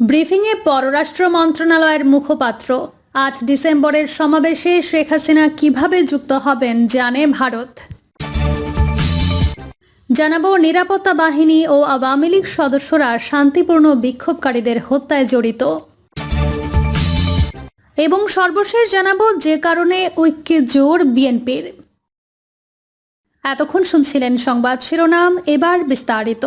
ব্রিফিংয়ে পররাষ্ট্র মন্ত্রণালয়ের মুখপাত্র। আট ডিসেম্বরের সমাবেশে শেখ হাসিনা কীভাবে যুক্ত হবেন জানে ভারত। জানাব, নিরাপত্তা বাহিনী ও আওয়ামী লীগ সদস্যরা শান্তিপূর্ণ বিক্ষোভকারীদের হত্যায় জড়িত। এবং সর্বশেষ জানাব, যে কারণে ঐক্যে জোর বিএনপির। এতক্ষণ শুনছিলেন সংবাদ শিরোনাম, এবার বিস্তারিত।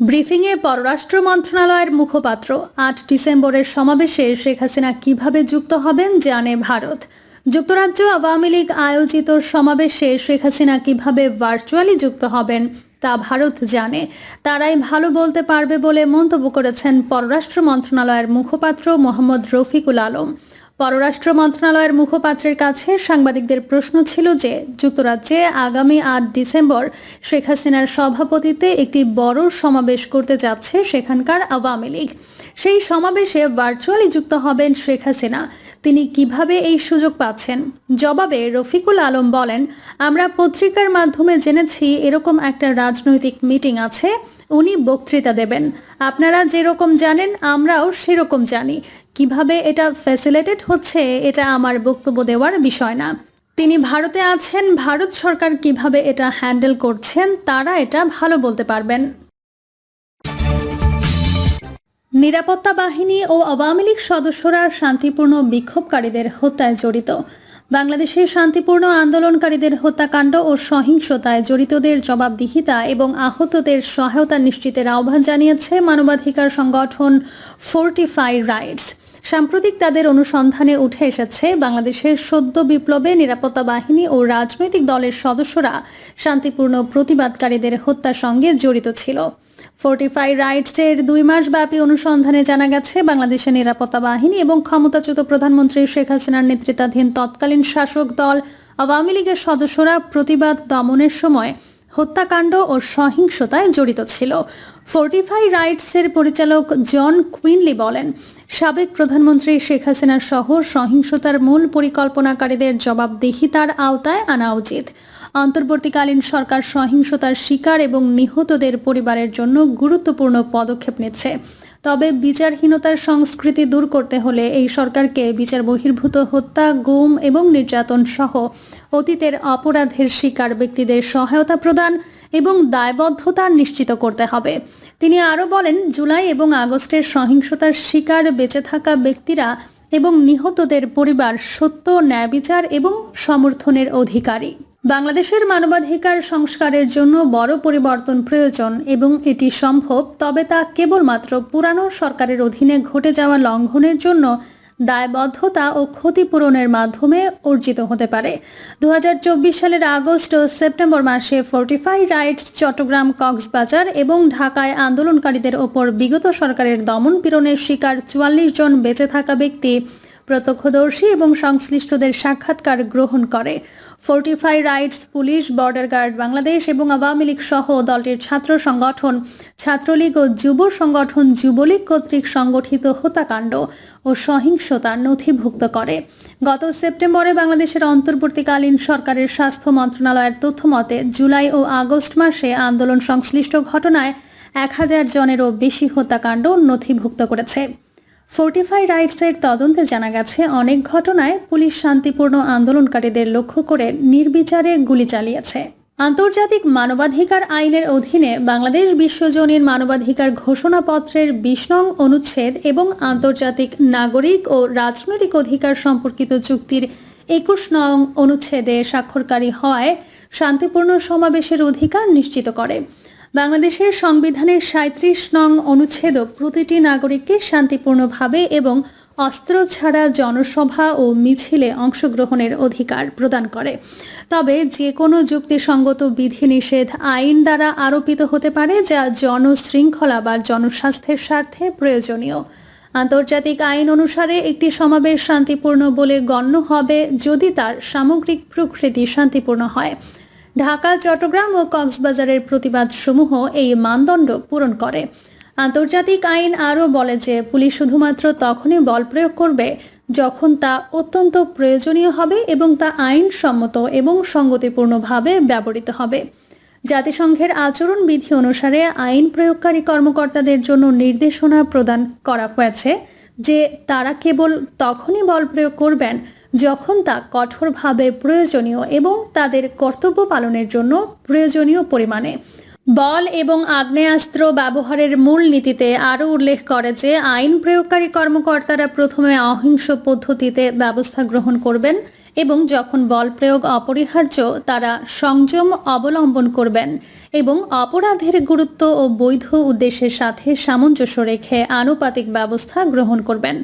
ব্রিফিংয়ে পররাষ্ট্র মন্ত্রণালয়ের মুখপাত্র আট ডিসেম্বরের সমাবেশে শেখ হাসিনা কীভাবে যুক্ত হবেন জানে ভারত। যুক্তরাজ্য আওয়ামী লীগ আয়োজিত সমাবেশে শেখ হাসিনা কীভাবে ভার্চুয়ালি যুক্ত হবেন তা ভারত জানে। তারাই ভালো বলতে পারবে বলে মন্তব্য করেছেন পররাষ্ট্র মন্ত্রণালয়ের মুখপাত্র মোহাম্মদ রফিকুল আলম। পররাষ্ট্র মন্ত্রণালয়ের মুখপাত্রের কাছে সাংবাদিকদের প্রশ্ন ছিল যে, যুক্তরাজ্যে আগামী আট ডিসেম্বর শেখ হাসিনার সভাপতিতে একটি বড় সমাবেশ করতে যাচ্ছে সেখানকার আওয়ামী লীগ। সেই সমাবেশে ভার্চুয়ালি যুক্ত হবেন শেখ হাসিনা। তিনি কীভাবে এই সুযোগ পাচ্ছেন? জবাবে রফিকুল আলম বলেন, আমরা পত্রিকার মাধ্যমে জেনেছি এরকম একটা রাজনৈতিক মিটিং আছে, উনি বক্তৃতা দেবেন। আপনারা যেরকম জানেন, আমরাও সেরকম জানি। কীভাবে এটা ফ্যাসিলেটেড হচ্ছে, এটা আমার বক্তব্য দেওয়ার বিষয় না। তিনি ভারতে আছেন, ভারত সরকার কীভাবে এটা হ্যান্ডেল করছেন, তারা এটা ভালো বলতে পারবেন। নিরাপত্তা বাহিনী ও আওয়ামী লীগ সদস্যরা শান্তিপূর্ণ বিক্ষোভকারীদের হত্যায় জড়িত। বাংলাদেশের শান্তিপূর্ণ আন্দোলনকারীদের হত্যাকাণ্ড ও সহিংসতায় জড়িতদের জবাবদিহিতা এবং আহতদের সহায়তা নিশ্চিতের আহ্বান জানিয়েছে মানবাধিকার সংগঠন ফোর্টিফাই রাইটস। সাম্প্রতিক তাদের অনুসন্ধানে উঠে এসেছে, বাংলাদেশের সদ্য বিপ্লবে নিরাপত্তা বাহিনী ও রাজনৈতিক দলের সদস্যরা শান্তিপূর্ণ প্রতিবাদকারীদের হত্যার সঙ্গে জড়িত ছিল। ফোর্টিফাই রাইটসের দুই মাস ব্যাপী অনুসন্ধানে জানা গেছে, বাংলাদেশের নিরাপত্তা বাহিনী এবং ক্ষমতাচ্যুত প্রধানমন্ত্রী শেখ হাসিনার নেতৃত্বাধীন তৎকালীন শাসক দল আওয়ামী লীগের সদস্যরা প্রতিবাদ দমনের সময় হত্যাকাণ্ড ও সহিংসতায় জড়িত ছিল। ফোর্টিফাই রাইটসের পরিচালক জন কুইনলি বলেন, সাবেক প্রধানমন্ত্রী শেখ হাসিনা সহ সহিংসতার মূল পরিকল্পনাকারীদের জবাবদিহিতার আওতায় আনা উচিত। অন্তর্বর্তীকালীন সরকার সহিংসতার শিকার এবং নিহতদের পরিবারের জন্য গুরুত্বপূর্ণ পদক্ষেপ নিচ্ছে। তবে বিচারহীনতার সংস্কৃতি দূর করতে হলে এই সরকারকে বিচার বহির্ভূত, হত্যা, গুম এবং নির্যাতন সহ অতীতের অপরাধের শিকার ব্যক্তিদের সহায়তা প্রদান এবং দায়বদ্ধতা নিশ্চিত করতে হবে। তিনি আরও বলেন, জুলাই এবং আগস্টের সহিংসতার শিকার বেঁচে থাকা ব্যক্তিরা এবং নিহতদের পরিবার সত্য ন্যায় বিচার এবং সমর্থনের অধিকারী। বাংলাদেশের মানবাধিকার সংস্কারের জন্য বড় পরিবর্তন প্রয়োজন এবং এটি সম্ভব, তবে তা কেবলমাত্র পুরানো সরকারের অধীনে ঘটে যাওয়া লঙ্ঘনের জন্য দায়বদ্ধতা ও ক্ষতিপূরণের মাধ্যমে অর্জিত হতে পারে। দু হাজার চব্বিশ সালের আগস্ট ও সেপ্টেম্বর মাসে ফোর্টিফাই রাইটস চট্টগ্রাম, কক্সবাজার এবং ঢাকায় আন্দোলনকারীদের ওপর বিগত সরকারের দমন পীড়নের শিকার চুয়াল্লিশ জন বেঁচে থাকা ব্যক্তি প্রত্যক্ষদর্শী এবং সংশ্লিষ্টদের সাক্ষাৎকার গ্রহণ করে। Fortify rights police, border guard Bangladesh এবং আওয়ামী লীগ সহ দলটির ছাত্র সংগঠন, ছাত্রলীগ ও যুব সংগঠন যুবলীগ কর্তৃক সংগঠিত হত্যাকাণ্ড ও সহিংসতা নথিভুক্ত করে। গত সেপ্টেম্বরে বাংলাদেশের অন্তর্বর্তীকালীন সরকারের স্বাস্থ্য মন্ত্রণালয়ের তথ্য মতে, জুলাই ও আগস্ট মাসে আন্দোলন সংশ্লিষ্ট ঘটনায় এক হাজার জনেরও বেশি হত্যাকাণ্ড নথিভুক্ত করেছে। ফোর্টিফাই রাইটসের তদন্তে জানা গেছে, অনেক ঘটনায় পুলিশ শান্তিপূর্ণ আন্দোলনকারীদের লক্ষ্য করে নির্বিচারে গুলি চালিয়েছে। আন্তর্জাতিক মানবাধিকার আইনের অধীনে বাংলাদেশ বিশ্বজনীন মানবাধিকার ঘোষণাপত্রের বিশ নং অনুচ্ছেদ এবং আন্তর্জাতিক নাগরিক ও রাজনৈতিক অধিকার সম্পর্কিত চুক্তির একুশ নং অনুচ্ছেদে স্বাক্ষরকারী হওয়ায় শান্তিপূর্ণ সমাবেশের অধিকার নিশ্চিত করে। বাংলাদেশের সংবিধানের সাঁত্রিশ নং অনুচ্ছেদও প্রতিটি নাগরিককে শান্তিপূর্ণভাবে এবং অস্ত্র ছাড়া জনসভা ও মিছিলে অংশগ্রহণের অধিকার প্রদান করে। তবে যে কোনো যুক্তিসঙ্গত বিধিনিষেধ আইন দ্বারা আরোপিত হতে পারে, যা জনশৃঙ্খলা বা জনস্বাস্থ্যের স্বার্থে প্রয়োজনীয়। আন্তর্জাতিক আইন অনুসারে একটি সমাবেশ শান্তিপূর্ণ বলে গণ্য হবে যদি তার সামগ্রিক প্রকৃতি শান্তিপূর্ণ হয়। ঢাকা, চট্টগ্রাম ও কক্সবাজারের প্রতিবাদ সমূহ এই মানদণ্ড পূরণ করে। আন্তর্জাতিক আইন আরও বলে যে, পুলিশ শুধুমাত্র তখনই বল প্রয়োগ করবে যখন তা অত্যন্ত প্রয়োজনীয় হবে এবং তা আইনসম্মত এবং সঙ্গতিপূর্ণভাবে ব্যবহৃত হবে। জাতিসংঘের আচরণ বিধি অনুসারে আইন প্রয়োগকারী কর্মকর্তাদের জন্য নির্দেশনা প্রদান করা হয়েছে। যে তারা কেবল তখনই বল প্রয়োগ করবেন যখন তা কঠোরভাবে প্রয়োজনীয় এবং তাদের কর্তব্য পালনের জন্য প্রয়োজনীয় পরিমাণে। বল এবং আগ্নেয়াস্ত্র ব্যবহারের মূল নীতিতে আরও উল্লেখ করে যে আইন প্রয়োগকারী কর্মকর্তারা প্রথমে অহিংস পদ্ধতিতে ব্যবস্থা গ্রহণ করবেন এবং যখন বল প্রয়োগ অপরিহার্য, তারা সংযম অবলম্বন করবেন এবং অপরাধের গুরুত্ব ও বৈধ উদ্দেশ্যের সাথে সামঞ্জস্য রেখে আনুপাতিক ব্যবস্থা গ্রহণ করবেন।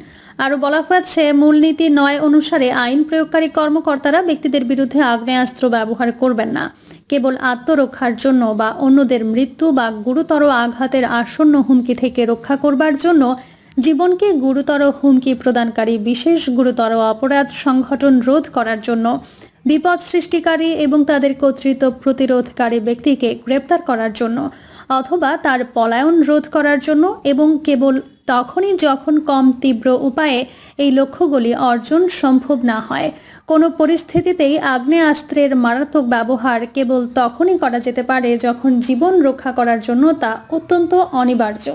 আরও বলা হয়েছে, মূলনীতি নয় অনুসারে আইন প্রয়োগকারী কর্মকর্তারা ব্যক্তিদের বিরুদ্ধে আগ্নেয়াস্ত্র ব্যবহার করবেন না। কেবল আত্মরক্ষার জন্য বা অন্যদের মৃত্যু বা গুরুতর আঘাতের আসন্ন হুমকি থেকে রক্ষা করবার জন্য জীবনকে গুরুতর হুমকি প্রদানকারী বিশেষ গুরুতর অপরাধ সংগঠন রোধ করার জন্য বিপদ সৃষ্টিকারী এবং তাদের কর্তৃত্ব প্রতিরোধকারী ব্যক্তিকে গ্রেপ্তার করার জন্য অথবা তার পলায়ন রোধ করার জন্য এবং কেবল তখনই যখন কম তীব্র উপায়ে এই লক্ষ্যগুলি অর্জন সম্ভব না হয়। কোনো পরিস্থিতিতেই আগ্নেয়াস্ত্রের মারাত্মক ব্যবহার কেবল তখনই করা যেতে পারে যখন জীবন রক্ষা করার জন্য তা অত্যন্ত অনিবার্য।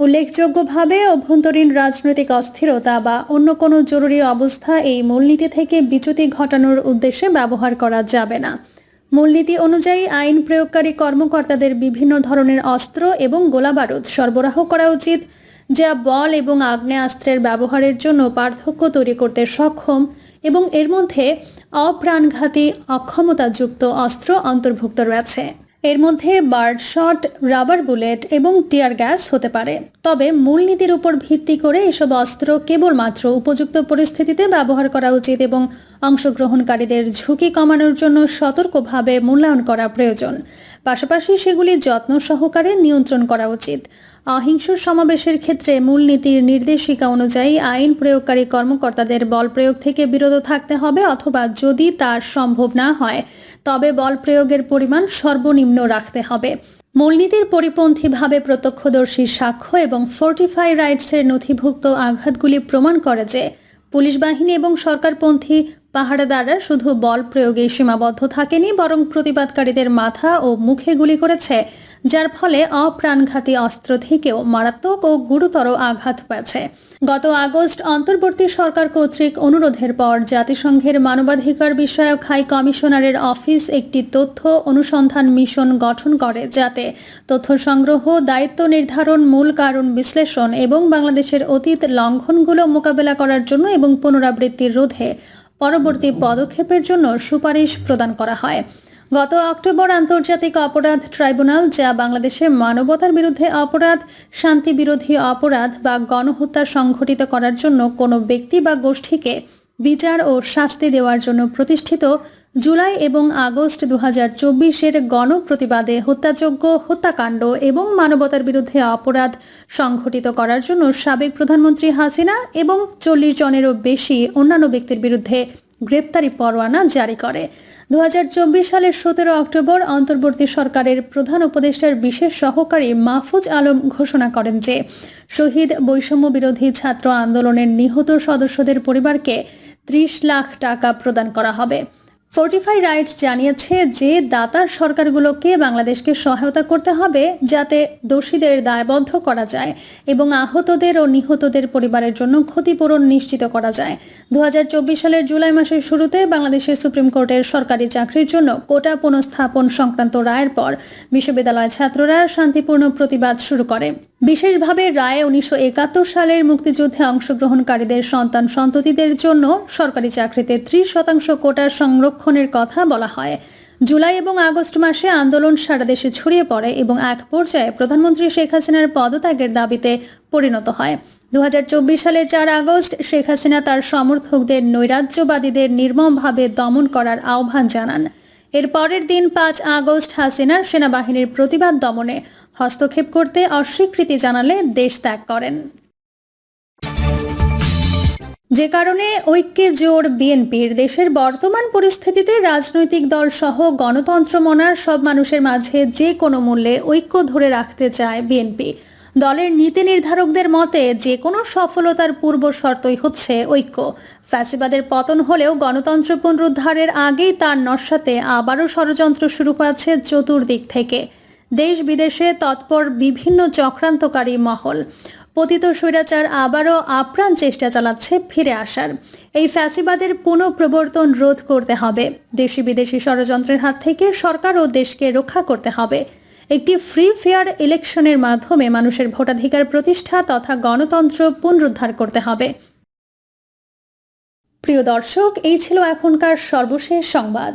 উল্লেখযোগ্যভাবে অভ্যন্তরীণ রাজনৈতিক অস্থিরতা বা অন্য কোনো জরুরি অবস্থা এই মূলনীতি থেকে বিচ্যুতি ঘটানোর উদ্দেশ্যে ব্যবহার করা যাবে না। মূলনীতি অনুযায়ী আইন প্রয়োগকারী কর্মকর্তাদের বিভিন্ন ধরনের অস্ত্র এবং গোলাবারুদ সরবরাহ করা উচিত, যা বল এবং আগ্নেয়াস্ত্রের ব্যবহারের জন্য পার্থক্য তৈরি করতে সক্ষম এবং এর মধ্যে অপ্রাণঘাতী অক্ষমতাযুক্ত অস্ত্র অন্তর্ভুক্ত রয়েছে। এর মধ্যে বার্ড শট, রাবার বুলেট এবং টিয়ার গ্যাস হতে পারে। তবে মূলনীতির উপর ভিত্তি করে এসব অস্ত্র কেবলমাত্র উপযুক্ত পরিস্থিতিতে ব্যবহার করা উচিত এবং অংশগ্রহণকারীদের ঝুঁকি কমানোর জন্য সতর্কভাবে মূল্যায়ন করা প্রয়োজন। পাশাপাশি সেগুলি যত্ন সহকারে নিয়ন্ত্রণ করা উচিত। অহিংস সমাবেশের ক্ষেত্রে মূলনীতির নির্দেশিকা অনুযায়ী আইন প্রয়োগকারী কর্মকর্তাদের বল প্রয়োগ থেকে বিরত থাকতে হবে অথবা যদি তার সম্ভব না হয়, তবে বল প্রয়োগের পরিমাণ সর্বনিম্ন রাখতে হবে। মূলনীতির পরিপন্থীভাবে প্রত্যক্ষদর্শী সাক্ষ্য এবং ফোর্টিফাই রাইটসের নথিভুক্ত আঘাতগুলি প্রমাণ করে যে, পুলিশ বাহিনী এবং সরকারপন্থী পাহারাদাররা শুধু বল প্রয়োগে সীমাবদ্ধ থাকেনি, বরং প্রতিবাদকারীদের মাথা ও মুখে গুলি করেছে, যার ফলে অপ্রাণঘাতী অস্ত্র থেকেও মারাত্মক ও গুরুতর আঘাত পেয়েছে। গত আগস্ট অন্তর্বর্তী সরকার কর্তৃক অনুরোধের পর জাতিসংঘের মানবাধিকার বিষয়ক হাই কমিশনারের অফিস একটি তথ্য অনুসন্ধান মিশন গঠন করে, যাতে তথ্য সংগ্রহ, দায়িত্ব নির্ধারণ মূল কারণ বিশ্লেষণ এবং বাংলাদেশের অতীত লঙ্ঘনগুলো মোকাবেলা করার জন্য এবং পুনরাবৃত্তির রোধে পরবর্তী পদক্ষেপের জন্য সুপারিশ প্রদান করা হয়। গত অক্টোবর আন্তর্জাতিক অপরাধ ট্রাইব্যুনাল, যা বাংলাদেশে মানবতার বিরুদ্ধে অপরাধ শান্তি বিরোধী অপরাধ বা গণহত্যা সংঘটিত করার জন্য কোনো ব্যক্তি বা গোষ্ঠীকে বিচার ও শাস্তি দেওয়ার জন্য প্রতিষ্ঠিত জুলাই এবং আগস্ট দু হাজার চব্বিশের গণপ্রতিবাদে হত্যাযোগ্য হত্যাকাণ্ড এবং মানবতার বিরুদ্ধে অপরাধ সংঘটিত করার জন্য সাবেক প্রধানমন্ত্রী হাসিনা এবং চল্লিশ জনেরও বেশি অন্যান্য ব্যক্তির বিরুদ্ধে গ্রেপ্তারি পরোয়ানা জারি করে। দু হাজার চব্বিশ সালের সতেরো অক্টোবর অন্তর্বর্তী সরকারের প্রধান উপদেষ্টার বিশেষ সহকারী মাহফুজ আলম ঘোষণা করেন যে, শহীদ বৈষম্য বিরোধী ছাত্র আন্দোলনের নিহত সদস্যদের পরিবারকে ত্রিশ লাখ টাকা প্রদান করা হবে। ফোর্টিফাই রাইটস জানিয়েছে যে দাতার সরকারগুলোকে বাংলাদেশকে সহায়তা করতে হবে যাতে দোষীদের দায়বদ্ধ করা যায় এবং আহতদের ও নিহতদের পরিবারের জন্য ক্ষতিপূরণ নিশ্চিত করা যায়। দু হাজার চব্বিশ সালের জুলাই মাসের শুরুতে বাংলাদেশের সুপ্রিম কোর্টের সরকারি চাকরির জন্য কোটা পুনঃস্থাপন সংক্রান্ত রায়ের পর বিশ্ববিদ্যালয় ছাত্ররা শান্তিপূর্ণ প্রতিবাদ শুরু করে। বিশেষভাবে রায়ে উনিশশো একাত্তর সালের মুক্তিযুদ্ধে অংশগ্রহণকারীদের সন্তান সন্ততিদের জন্য সরকারি চাকরিতে ত্রিশ শতাংশ কোটার সংরক্ষণের কথা বলা হয়। জুলাই এবং আগস্ট মাসে আন্দোলন সারা দেশে ছড়িয়ে পড়ে এবং এক পর্যায়ে প্রধানমন্ত্রী শেখ হাসিনার পদত্যাগের দাবিতে পরিণত হয়। দু হাজার চব্বিশ সালের চার আগস্ট শেখ হাসিনা তার সমর্থকদের নৈরাজ্যবাদীদের নির্মমভাবে দমন করার আহ্বান জানান। এর পরের দিন পাঁচ আগস্ট হাসিনার সেনাবাহিনীর প্রতিবাদ দমনে হস্তক্ষেপ করতে অস্বীকৃতি জানালে দেশ ত্যাগ করেন। যে কারণে ঐক্যে জোর বিএনপির, দেশের বর্তমান পরিস্থিতিতে রাজনৈতিক দল সহ গণতন্ত্র মনার সব মানুষের মাঝে যে কোনো মূল্যে ঐক্য ধরে রাখতে চায় বিএনপি। দলের নীতি নির্ধারকদের মতে যে কোনো সফলতার পূর্ব শর্তই হচ্ছে ঐক্য। ফ্যাসিবাদের পতন হলেও গণতন্ত্র পুনরুদ্ধারের আগেই তার নস্যাতে আবারও ষড়যন্ত্র শুরু হয়েছে চতুর্দিক থেকে। দেশ বিদেশে তৎপর বিভিন্ন চক্রান্তকারী মহল। পতিত স্বৈরাচার আবারও আপ্রাণ চেষ্টা চালাচ্ছে ফিরে আসার। এই ফ্যাসিবাদের পুনঃপ্রবর্তন রোধ করতে হবে। দেশি বিদেশি ষড়যন্ত্রের হাত থেকে সরকার ও দেশকে রক্ষা করতে হবে। একটি ফ্রি ফেয়ার ইলেকশনের মাধ্যমে মানুষের ভোটাধিকার প্রতিষ্ঠা তথা গণতন্ত্র পুনরুদ্ধার করতে হবে। প্রিয় দর্শক, এই ছিল এখনকার সর্বশেষ সংবাদ।